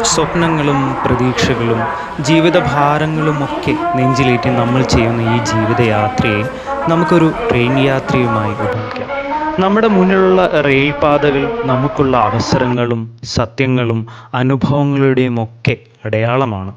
സ്വപ്നങ്ങളും പ്രതീക്ഷകളും ജീവിതഭാരങ്ങളുമൊക്കെ നെഞ്ചിലേറ്റി നമ്മൾ ചെയ്യുന്ന ഈ ജീവിതയാത്രയെ നമുക്കൊരു ട്രെയിൻ യാത്രയുമായി ഉപയോഗിക്കാം. നമ്മുടെ മുന്നിലുള്ള റെയിൽ പാതകൾ നമുക്കുള്ള അവസരങ്ങളും സത്യങ്ങളും അനുഭവങ്ങളുടെയും ഒക്കെ അടയാളമാണ്.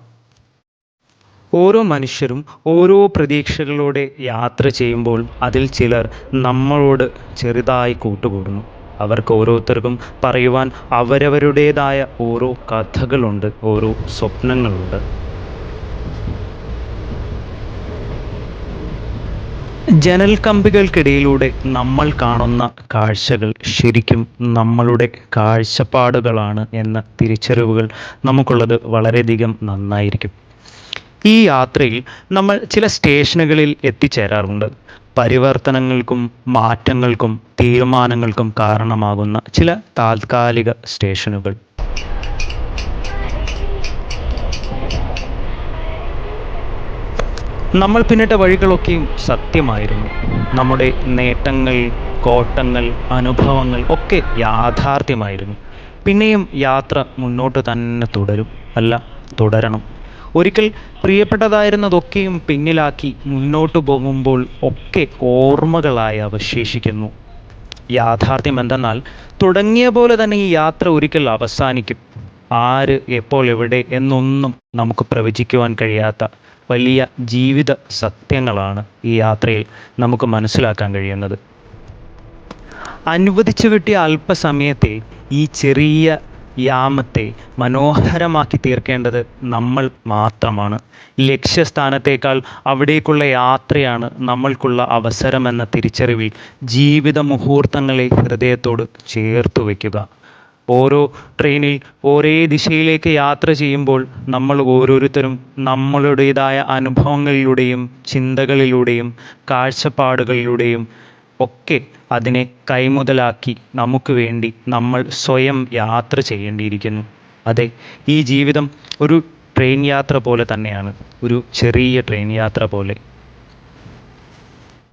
ഓരോ മനുഷ്യരും ഓരോ പ്രതീക്ഷകളോടെ യാത്ര ചെയ്യുമ്പോൾ അതിൽ ചിലർ നമ്മളോട് ചെറുതായി കൂട്ടുകൂടുന്നു. അവർക്ക് ഓരോരുത്തർക്കും പറയുവാൻ അവരവരുടേതായ ഓരോ കഥകളുണ്ട് ഓരോ സ്വപ്നങ്ങളുണ്ട്. ജനൽ കമ്പികൾക്കിടയിലൂടെ നമ്മൾ കാണുന്ന കാഴ്ചകൾ ശരിക്കും നമ്മളുടെ കാഴ്ചപ്പാടുകളാണ് എന്ന തിരിച്ചറിവുകൾ നമുക്കുള്ളത് വളരെയധികം നന്നായിരിക്കും. ഈ യാത്രയിൽ നമ്മൾ ചില സ്റ്റേഷനുകളിൽ എത്തിച്ചേരാറുണ്ട്. പരിവർത്തനങ്ങൾക്കും മാറ്റങ്ങൾക്കും തീരുമാനങ്ങൾക്കും കാരണമാകുന്ന ചില താൽക്കാലിക സ്റ്റേഷനുകൾ. നമ്മൾ പിന്നിട്ട വഴികളൊക്കെയും സത്യമായിരുന്നു. നമ്മുടെ നേട്ടങ്ങൾ കോട്ടങ്ങൾ അനുഭവങ്ങൾ ഒക്കെ യാഥാർത്ഥ്യമായിരുന്നു. പിന്നെയും യാത്ര മുന്നോട്ട് തന്നെ തുടരും അല്ല തുടരണം. ഒരിക്കൽ പ്രിയപ്പെട്ടതായിരുന്നതൊക്കെയും പിന്നിലാക്കി മുന്നോട്ട് പോകുമ്പോൾ ഒക്കെ ഓർമ്മകളായി അവശേഷിക്കുന്നു. യാഥാർത്ഥ്യം എന്തെന്നാൽ തുടങ്ങിയ പോലെ തന്നെ ഈ യാത്ര ഒരിക്കൽ അവസാനിക്കും. ആര് എപ്പോൾ എവിടെ എന്നൊന്നും നമുക്ക് പ്രവചിക്കുവാൻ കഴിയാത്ത വലിയ ജീവിത സത്യങ്ങളാണ് ഈ യാത്രയിൽ നമുക്ക് മനസ്സിലാക്കാൻ കഴിയുന്നത്. അനുവദിച്ചു കിട്ടിയ അല്പസമയത്തെ ഈ ചെറിയ യാമത്തെ മനോഹരമാക്കി തീർക്കേണ്ടത് നമ്മൾ മാത്രമാണ്. ലക്ഷ്യസ്ഥാനത്തേക്കാൾ അവിടേക്കുള്ള യാത്രയാണ് നമ്മൾക്കുള്ള അവസരമെന്ന തിരിച്ചറിവിൽ ജീവിത മുഹൂർത്തങ്ങളെ ഹൃദയത്തോട് ചേർത്ത് വയ്ക്കുക. ഓരോ ട്രെയിനിൽ ഒരേ ദിശയിലേക്ക് യാത്ര ചെയ്യുമ്പോൾ നമ്മൾ ഓരോരുത്തരും നമ്മളുടേതായ അനുഭവങ്ങളിലൂടെയും ചിന്തകളിലൂടെയും കാഴ്ചപ്പാടുകളിലൂടെയും ഒക്കെ അതിനെ കൈമുതലാക്കി നമുക്ക് വേണ്ടി നമ്മൾ സ്വയം യാത്ര ചെയ്യേണ്ടിയിരിക്കുന്നു. അതെ ഈ ജീവിതം ഒരു ട്രെയിൻ യാത്ര പോലെ തന്നെയാണ്. ഒരു ചെറിയ ട്രെയിൻ യാത്ര പോലെ.